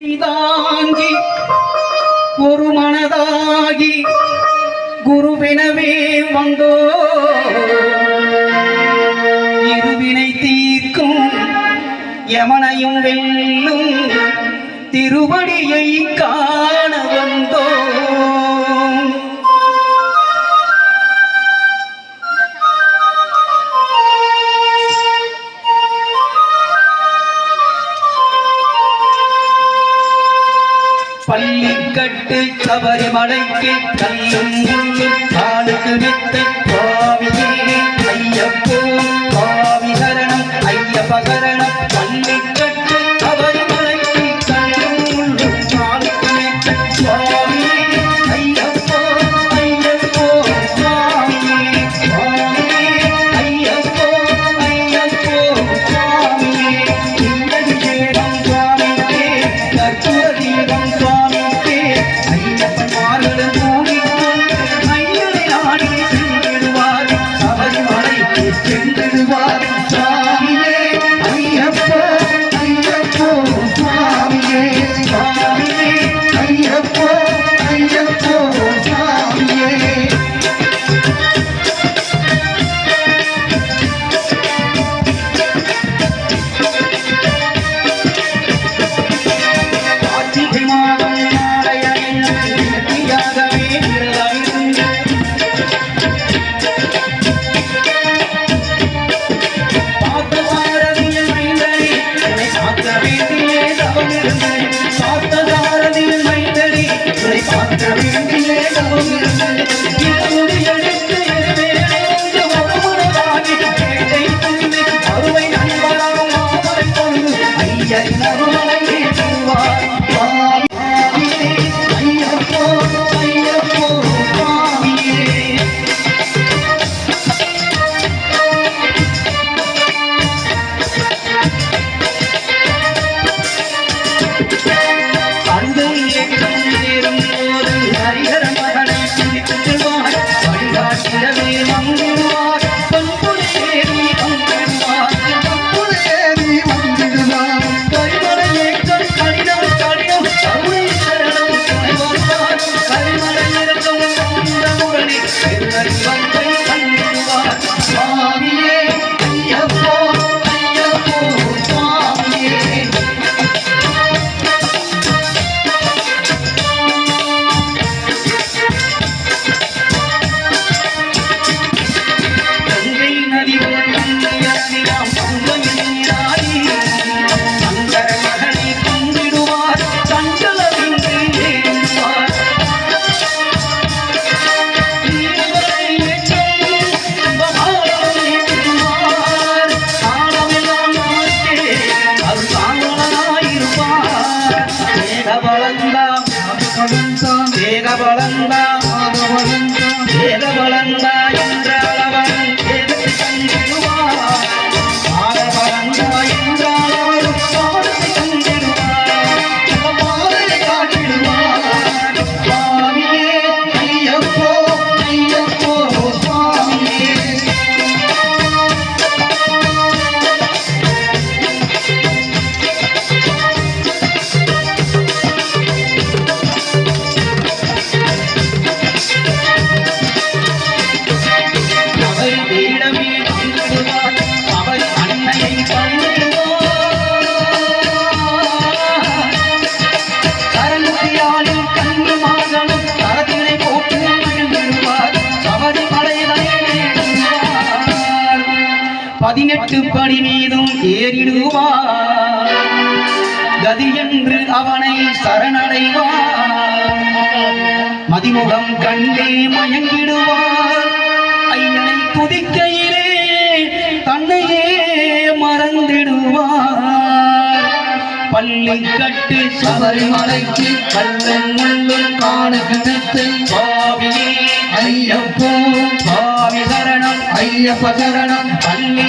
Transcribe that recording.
தாங்கி ஒரு மனதாகி குருவினவே வந்தோ. இருவினை தீர்க்கும் எமனையும் வெல்லும் திருவடியை காண வந்தோம். பள்ளி கட்டு சபரிமலைக்கு கல்லும் முள்ளும் காலுக்கு வித்த பாவி ஐயப்போ பாவி பதினெட்டு படி மீதும் ஏறிடுவார். கதி என்று அவனை சரணடைவார். மதிமுகம் கண்டே மயங்கிடுவார். ஐயனை துதிக்கையிலே தன்னையே மறந்திடுவார். பள்ளி கட்டு சபரிமலைக்கு கல்லன் முள்ளும் காண பல்லி சரணம் பள்ளி